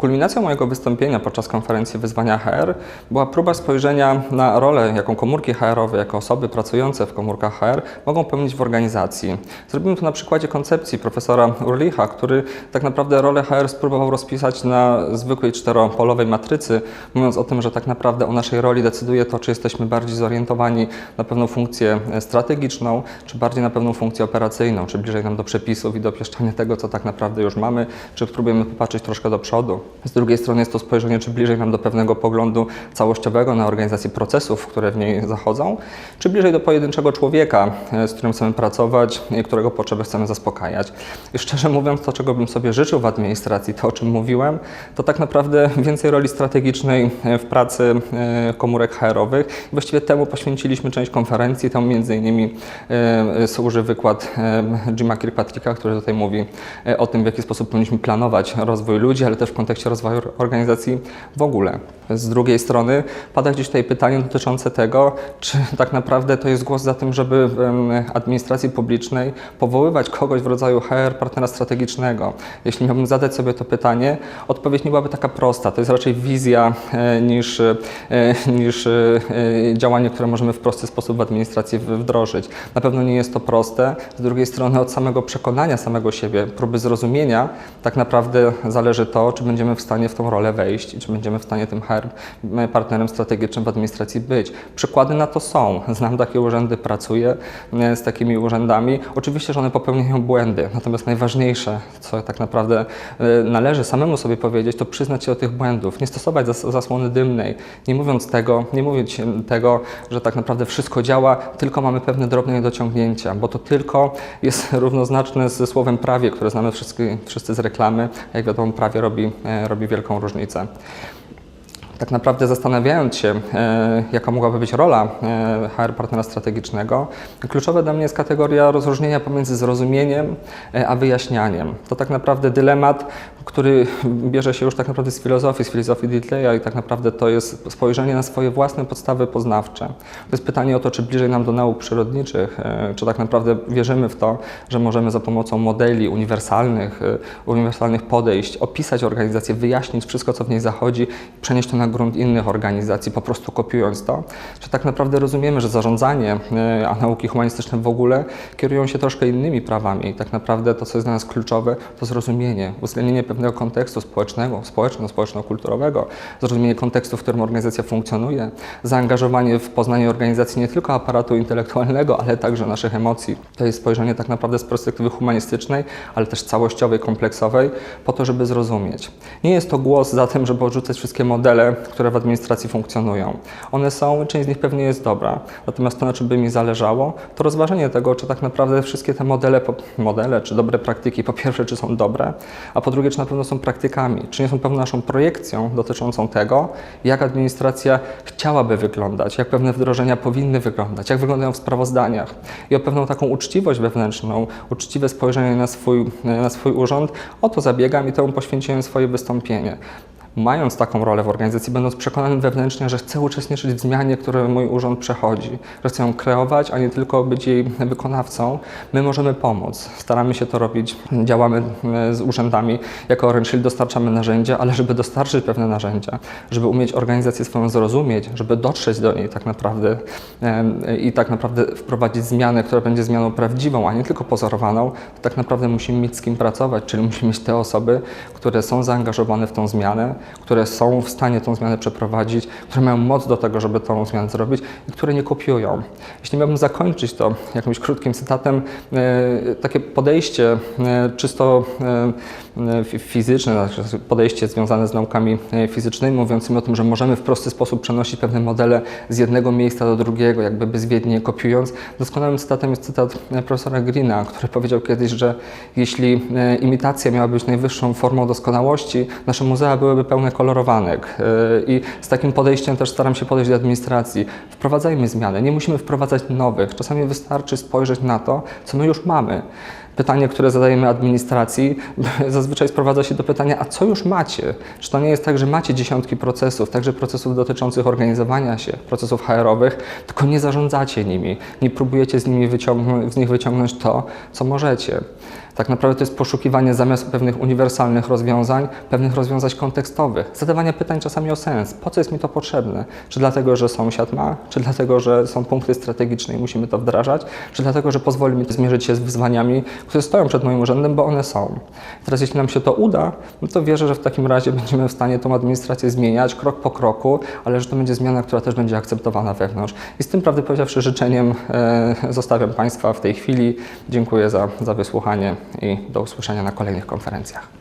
Kulminacją mojego wystąpienia podczas konferencji Wyzwania HR była próba spojrzenia na rolę, jaką komórki HR-owe, jako osoby pracujące w komórkach HR mogą pełnić w organizacji. Zrobimy to na przykładzie koncepcji profesora Urlicha, który tak naprawdę rolę HR spróbował rozpisać na zwykłej czteropolowej matrycy, mówiąc o tym, że tak naprawdę o naszej roli decyduje to, czy jesteśmy bardziej zorientowani na pewną funkcję strategiczną, czy bardziej na pewną funkcję operacyjną, czy bliżej nam do przepisów i do pieszczenia tego, co tak naprawdę już mamy, czy próbujemy popatrzeć troszkę do przodu. Z drugiej strony jest to spojrzenie, czy bliżej nam do pewnego poglądu całościowego na organizację procesów, które w niej zachodzą, czy bliżej do pojedynczego człowieka, e, z którym chcemy pracować i którego potrzeby chcemy zaspokajać. I szczerze mówiąc, to czego bym sobie życzył w administracji, to o czym mówiłem, to tak naprawdę więcej roli strategicznej e, w pracy e, komórek HR-owych. Właściwie temu poświęciliśmy część konferencji, temu między innymi służy wykład Jima Kirkpatricka, który tutaj mówi o tym, w jaki sposób powinniśmy planować rozwój ludzi, ale też w kontekście rozwoju organizacji w ogóle. Z drugiej strony pada gdzieś tutaj pytanie dotyczące tego, czy tak naprawdę to jest głos za tym, żeby w administracji publicznej powoływać kogoś w rodzaju HR partnera strategicznego. Jeśli miałbym zadać sobie to pytanie, odpowiedź nie byłaby taka prosta. To jest raczej wizja e, niż, e, niż e, działanie, które możemy w prosty sposób w administracji wdrożyć. Na pewno nie jest to proste. Z drugiej strony od samego przekonania samego siebie, próby zrozumienia, tak naprawdę zależy to, czy będziemy w stanie w tą rolę wejść i czy będziemy w stanie tym HR partnerem strategicznym w administracji być. Przykłady na to są. Znam takie urzędy, pracuję e, z takimi urzędami. Oczywiście, że one popełniają błędy, natomiast najważniejsze, co tak naprawdę e, należy samemu sobie powiedzieć, to przyznać się do tych błędów, nie stosować zas zasłony dymnej, nie mówiąc tego, nie mówić tego, że tak naprawdę wszystko działa, tylko mamy pewne drobne niedociągnięcia, bo to tylko jest równoznaczne ze słowem prawie, które znamy wszyscy, wszyscy z reklamy. Jak wiadomo, prawie robi, e, robi wielką różnicę. Tak naprawdę zastanawiając się, e, jaka mogłaby być rola e, HR partnera strategicznego, kluczowa dla mnie jest kategoria rozróżnienia pomiędzy zrozumieniem e, a wyjaśnianiem. To tak naprawdę dylemat, który bierze się już tak naprawdę z filozofii, z filozofii Ditleya i tak naprawdę to jest spojrzenie na swoje własne podstawy poznawcze. To jest pytanie o to, czy bliżej nam do nauk przyrodniczych, czy tak naprawdę wierzymy w to, że możemy za pomocą modeli uniwersalnych, uniwersalnych podejść opisać organizację, wyjaśnić wszystko, co w niej zachodzi, przenieść to na grunt innych organizacji, po prostu kopiując to, czy tak naprawdę rozumiemy, że zarządzanie, e, a nauki humanistyczne w ogóle kierują się troszkę innymi prawami i tak naprawdę to, co jest dla nas kluczowe, to zrozumienie, uwzględnienie pewnego kontekstu społecznego, społeczno-społeczno-kulturowego, zrozumienie kontekstu, w którym organizacja funkcjonuje, zaangażowanie w poznanie organizacji nie tylko aparatu intelektualnego, ale także naszych emocji. To jest spojrzenie tak naprawdę z perspektywy humanistycznej, ale też całościowej, kompleksowej, po to, żeby zrozumieć. Nie jest to głos za tym, żeby odrzucać wszystkie modele, które w administracji funkcjonują. One są, część z nich pewnie jest dobra, natomiast to, na czym by mi zależało, to rozważenie tego, czy tak naprawdę wszystkie te modele, modele czy dobre praktyki, po pierwsze, czy są dobre, a po drugie, czy na pewno są praktykami, czy nie są pewną naszą projekcją dotyczącą tego, jak administracja chciałaby wyglądać, jak pewne wdrożenia powinny wyglądać, jak wyglądają w sprawozdaniach i o pewną taką uczciwość wewnętrzną, uczciwe spojrzenie na swój, na swój urząd, o to zabiegam i temu poświęciłem swoje wystąpienie. Mając taką rolę w organizacji, będąc przekonanym wewnętrznie, że chcę uczestniczyć w zmianie, które mój urząd przechodzi, że chcę ją kreować, a nie tylko być jej wykonawcą, my możemy pomóc. Staramy się to robić, działamy e, z urzędami jako Orange dostarczamy narzędzia, ale żeby dostarczyć pewne narzędzia, żeby umieć organizację swoją zrozumieć, żeby dotrzeć do niej tak naprawdę i tak naprawdę wprowadzić zmianę, która będzie zmianą prawdziwą, a nie tylko pozorowaną, tak naprawdę musimy mieć z kim pracować, czyli musimy mieć te osoby, które są zaangażowane w tą zmianę, które są w stanie tą zmianę przeprowadzić, które mają moc do tego, żeby tą zmianę zrobić i które nie kopiują. Jeśli miałbym zakończyć to jakimś krótkim cytatem, e, takie podejście e, czysto e, fi- fizyczne, znaczy podejście związane z naukami fizycznymi, mówiącymi o tym, że możemy w prosty sposób przenosić pewne modele z jednego miejsca do drugiego, jakby bezwiednie kopiując. Doskonałym cytatem jest cytat profesora Greena, który powiedział kiedyś, że jeśli imitacja miała być najwyższą formą doskonałości, nasze muzea byłyby pełne kolorowanek. E, I z takim podejściem też staram się podejść do administracji. Wprowadzajmy zmiany, nie musimy wprowadzać nowych. Czasami wystarczy spojrzeć na to, co my już mamy. Pytanie, które zadajemy administracji, zazwyczaj sprowadza się do pytania, a co już macie? Czy to nie jest tak, że macie dziesiątki procesów, także procesów dotyczących organizowania się, procesów HR-owych, tylko nie zarządzacie nimi, nie próbujecie z, nimi wyciągnąć, z nich wyciągnąć to, co możecie. Tak naprawdę to jest poszukiwanie zamiast pewnych uniwersalnych rozwiązań, pewnych rozwiązań kontekstowych, zadawanie pytań czasami o sens. Po co jest mi to potrzebne? Czy dlatego, że sąsiad ma? Czy dlatego, że są punkty strategiczne i musimy to wdrażać? Czy dlatego, że pozwoli mi zmierzyć się z wyzwaniami, które stoją przed moim urzędem, bo one są? Teraz jeśli nam się to uda, no to wierzę, że w takim razie będziemy w stanie tą administrację zmieniać krok po kroku, ale że to będzie zmiana, która też będzie akceptowana wewnątrz. I z tym, prawdę powiedziawszy, życzeniem e, zostawiam Państwa w tej chwili. Dziękuję za, za wysłuchanie i do usłyszenia na kolejnych konferencjach.